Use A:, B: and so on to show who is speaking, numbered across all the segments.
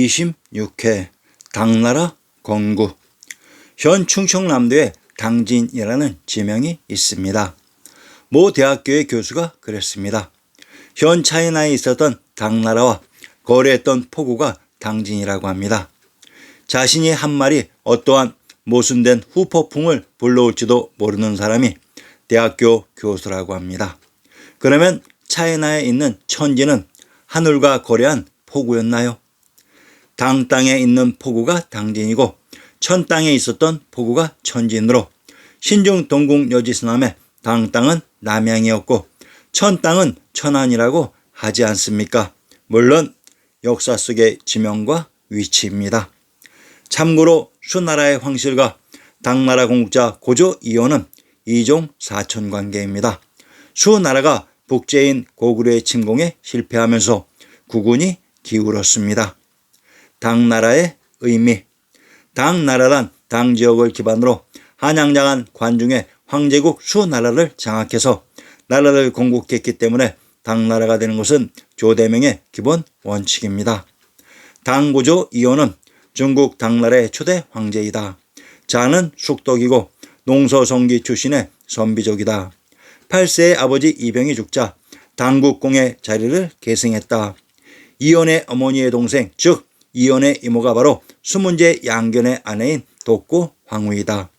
A: 126회 당나라 건국 현 충청남도에 당진이라는 지명이 있습니다. 모 대학교의 교수가 그랬습니다. 현 차이나에 있었던 당나라와 거래했던 포구가 당진이라고 합니다. 자신이 한 말이 어떠한 모순된 후폭풍을 불러올지도 모르는 사람이 대학교 교수라고 합니다. 그러면 차이나에 있는 천지는 하늘과 거래한 포구였나요? 당 땅에 있는 포구가 당진이고 천 땅에 있었던 포구가 천진으로 신중 동국 여지스남의 당 땅은 남양이었고 천 땅은 천안이라고 하지 않습니까? 물론 역사 속의 지명과 위치입니다. 참고로 수나라의 황실과 당나라 공국자 고조 이호는 이종 사촌 관계입니다. 수나라가 북제인 고구려의 침공에 실패하면서 국군이 기울었습니다. 당나라의 의미 당나라란 당 지역을 기반으로 한양장한 관중의 황제국 수나라를 장악해서 나라를 건국했기 때문에 당나라가 되는 것은 조대명의 기본 원칙입니다. 당고조 이호는 중국 당나라의 초대 황제이다. 자는 숙덕이고 농서성기 출신의 선비족이다. 8세의 아버지 이병이 죽자 당국공의 자리를 계승했다. 이혼의 어머니의 동생 즉 이혼의 이모가 바로 수문제 양견의 아내인 독고 황후이다.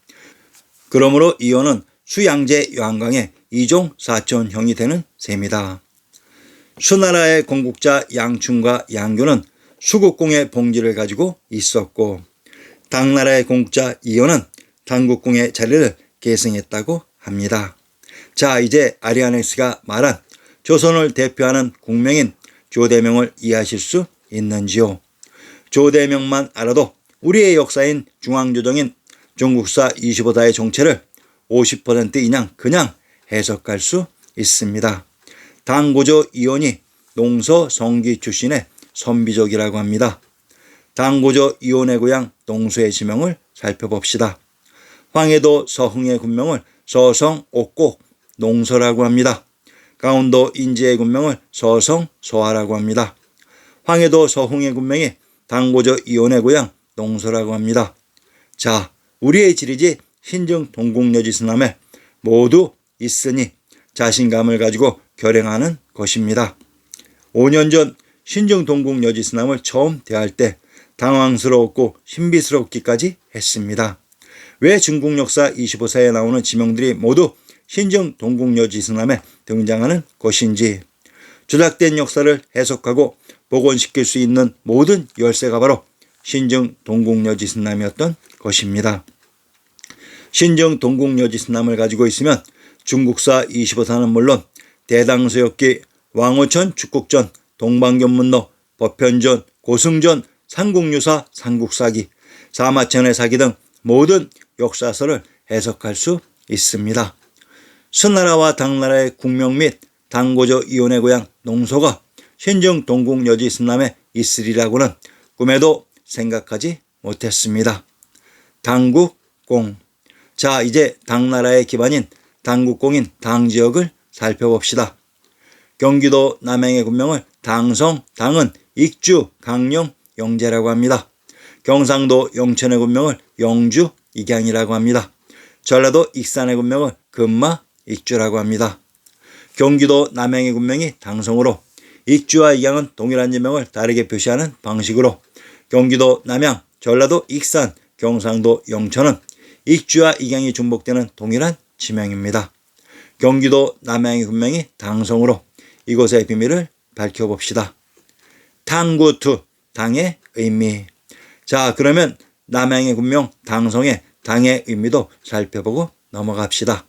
A: 그러므로 이혼은 수양제 요한강의 이종 사촌 형이 되는 셈이다. 수나라의 건국자 양춘과 양교는 수국공의 봉지를 가지고 있었고 당나라의 공국자 이혼은 당국공의 자리를 계승했다고 합니다. 자 이제 아리아넥스가 말한 조선을 대표하는 국명인 조대명을 이해하실 수 있는지요? 조대명만 알아도 우리의 역사인 중앙조정인 중국사 25다의 정체를 50% 이냥 그냥 해석할 수 있습니다. 당고조 이원이 농서 성기 출신의 선비족이라고 합니다. 당고조 이원의 고향 농수의 지명을 살펴봅시다. 황해도 서흥의 군명을 서성 옥곡 농서라고 합니다. 강원도 인제의 군명을 서성 소하라고 합니다. 황해도 서흥의 군명이 당고조 이원의 고향 농서라고 합니다. 자, 우리의 지리지 신정 동국여지스남에 모두 있으니 자신감을 가지고 결행하는 것입니다. 5년 전 신정 동국여지스남을 처음 대할 때 당황스러웠고 신비스럽기까지 했습니다. 왜 중국 역사 25사에 나오는 지명들이 모두 신정 동국여지스남에 등장하는 것인지 조작된 역사를 해석하고 복원시킬 수 있는 모든 열쇠가 바로 신정 동국여지스남이었던 것입니다. 신정 동국여지스남을 가지고 있으면 중국사 25사는 물론 대당서역기, 왕호천 축국전, 동방견문로, 법현전, 고승전, 삼국유사, 삼국사기, 사마천의 사기 등 모든 역사서를 해석할 수 있습니다. 수나라와 당나라의 국명 및 당고조 이혼의 고향 농소가 신정 동국 여지 순남에 있으리라고는 꿈에도 생각하지 못했습니다. 당국공 자 이제 당나라의 기반인 당국공인 당지역을 살펴봅시다. 경기도 남양의 군명을 당성, 당은 익주, 강령, 영제라고 합니다. 경상도 영천의 군명을 영주, 익양이라고 합니다. 전라도 익산의 군명을 금마, 익주라고 합니다. 경기도 남양의 군명이 당성으로 익주와 익양은 동일한 지명을 다르게 표시하는 방식으로 경기도 남양, 전라도 익산, 경상도 영천은 익주와 익양이 중복되는 동일한 지명입니다. 경기도 남양의 군명이 당성으로 이곳의 비밀을 밝혀봅시다. 당구투, 당의 의미. 자, 그러면 남양의 군명 당성의 당의 의미도 살펴보고 넘어갑시다.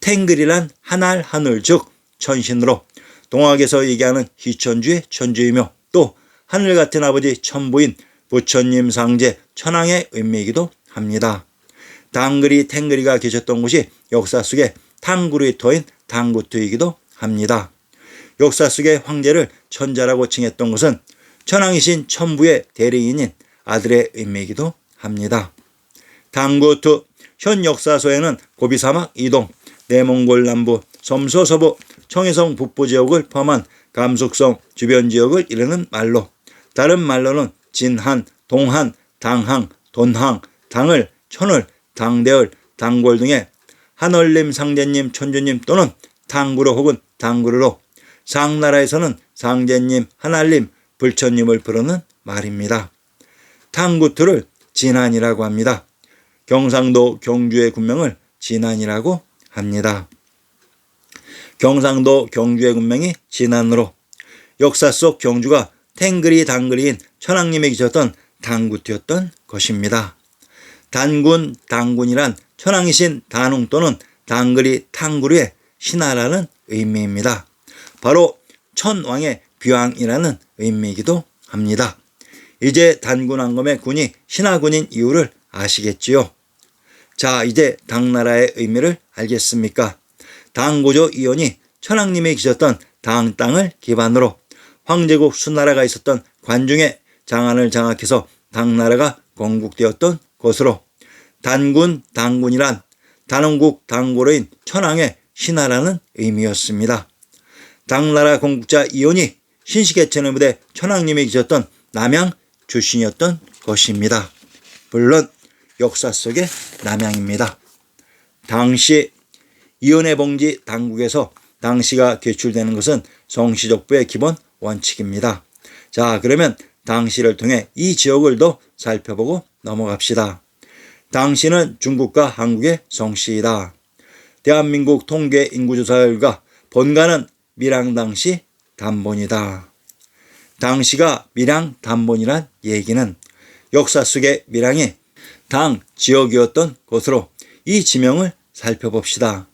A: 탱글이란 한알 하늘 즉 천신으로 동학에서 얘기하는 희천주의 천주이며 또 하늘 같은 아버지 천부인 부처님 상제 천왕의 의미이기도 합니다. 당그리 탱그리가 계셨던 곳이 역사 속에 탕구리 터인 당구투이기도 합니다. 역사 속의 황제를 천자라고 칭했던 것은 천왕이신 천부의 대리인인 아들의 의미이기도 합니다. 당구투 현 역사서에는 고비사막 이동, 내몽골 남부, 섬서 서부, 청해성 북부 지역을 포함한 감속성 주변 지역을 이르는 말로 다른 말로는 진한, 동한, 당항, 돈항, 당을, 천을, 당대을, 당골 등의 한얼림 상제님, 천주님 또는 당구로 혹은 당구르로 상나라에서는 상제님, 한알림, 불천님을 부르는 말입니다. 탕구투를 진안이라고 합니다. 경상도 경주의 군명을 진안이라고 합니다. 경상도 경주의 군명이 진안으로 역사 속 경주가 탱그리 당그리인 천황님이 계셨던 당구투였던 것입니다. 단군, 당군이란 천황이신 단웅 또는 당그리 탕구루의 신하라는 의미입니다. 바로 천왕의 비왕이라는 의미이기도 합니다. 이제 단군왕검의 군이 신하군인 이유를 아시겠지요? 자, 이제 당나라의 의미를 알겠습니까? 당고조 이원이 천황님이 계셨던 당 땅을 기반으로 황제국 수나라가 있었던 관중의 장안을 장악해서 당나라가 건국되었던 곳으로 단군, 당군이란 단원국 당고로인 천황의 신하라는 의미였습니다. 당나라 건국자 이온이 신시개천의 무대 천황님이 계셨던 남양 출신이었던 것입니다. 물론 역사 속의 남양입니다. 당시 이혼의 봉지 당국에서 당시가 개출되는 것은 성시족부의 기본 원칙입니다. 자, 그러면 당시를 통해 이 지역을 더 살펴보고 넘어갑시다. 당시는 중국과 한국의 성씨이다. 대한민국 통계 인구조사 결과 본가는 밀양 당시 단본이다. 당시가 밀양 단본이란 얘기는 역사 속의 밀양이 당 지역이었던 곳으로 이 지명을 살펴봅시다.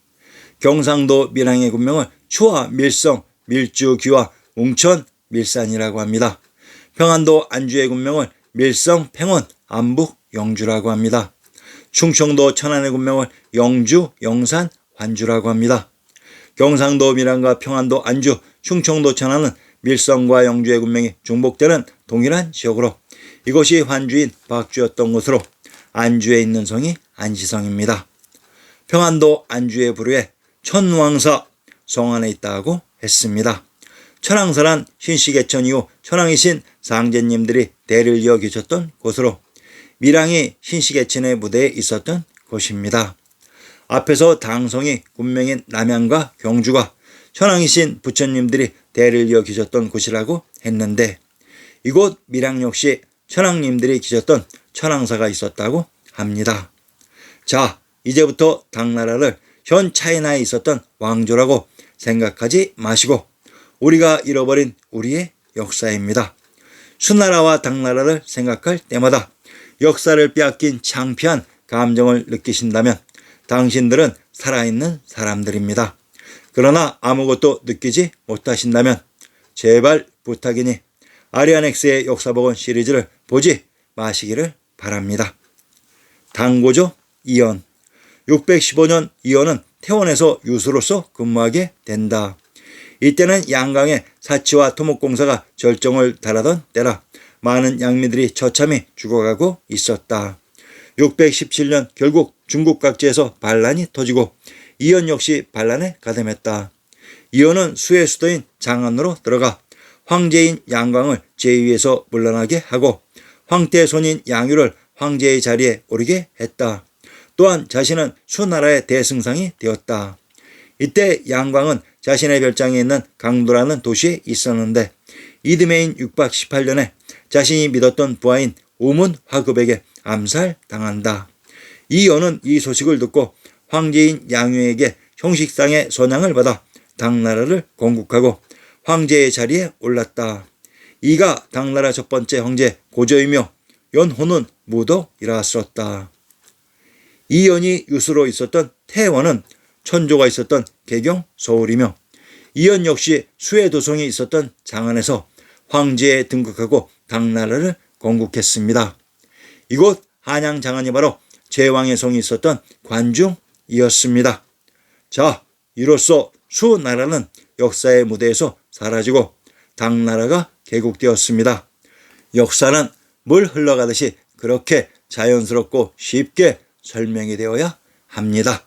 A: 경상도 밀양의 군명을 추화 밀성 밀주 귀화 웅천 밀산이라고 합니다. 평안도 안주의 군명을 밀성 평원 안북 영주라고 합니다. 충청도 천안의 군명을 영주 영산 환주라고 합니다. 경상도 밀양과 평안도 안주 충청도 천안은 밀성과 영주의 군명이 중복되는 동일한 지역으로 이곳이 환주인 박주였던 곳으로 안주에 있는 성이 안시성입니다. 평안도 안주의 부류에 천왕사 성 안에 있다고 했습니다. 천왕사란 신시개천 이후 천왕이신 상제님들이 대를 이어 계셨던 곳으로 밀양이 신시개천의 무대에 있었던 곳입니다. 앞에서 당성이 군명인 남양과 경주가 천왕이신 부처님들이 대를 이어 계셨던 곳이라고 했는데 이곳 밀양 역시 천왕님들이 계셨던 천왕사가 있었다고 합니다. 자, 이제부터 당나라를 현 차이나에 있었던 왕조라고 생각하지 마시고 우리가 잃어버린 우리의 역사입니다. 수나라와 당나라를 생각할 때마다 역사를 빼앗긴 창피한 감정을 느끼신다면 당신들은 살아있는 사람들입니다. 그러나 아무것도 느끼지 못하신다면 제발 부탁이니 아리아넥스의 역사복원 시리즈를 보지 마시기를 바랍니다. 당고조 이연 615년 이연은 태원에서 유수로서 근무하게 된다. 이때는 양강의 사치와 토목공사가 절정을 달하던 때라 많은 양미들이 처참히 죽어가고 있었다. 617년 결국 중국 각지에서 반란이 터지고 이연 역시 반란에 가담했다. 이연은 수의 수도인 장안으로 들어가 황제인 양광을 제위에서 물러나게 하고 황태 손인 양유를 황제의 자리에 오르게 했다. 또한 자신은 수나라의 대승상이 되었다. 이때 양광은 자신의 별장에 있는 강도라는 도시에 있었는데 이듬해인 618년에 자신이 믿었던 부하인 우문 화급에게 암살당한다. 이연은 이 소식을 듣고 황제인 양유에게 형식상의 선양을 받아 당나라를 건국하고 황제의 자리에 올랐다. 이가 당나라 첫 번째 황제 고조이며 연호는 무도이라었다. 이연이 유수로 있었던 태원은 천조가 있었던 개경 서울이며 이연 역시 수의 도성이 있었던 장안에서 황제에 등극하고 당나라를 건국했습니다. 이곳 한양 장안이 바로 제왕의 성이 있었던 관중이었습니다. 자, 이로써 수나라는 역사의 무대에서 사라지고 당나라가 개국되었습니다. 역사는 물 흘러가듯이 그렇게 자연스럽고 쉽게 설명이 되어야 합니다.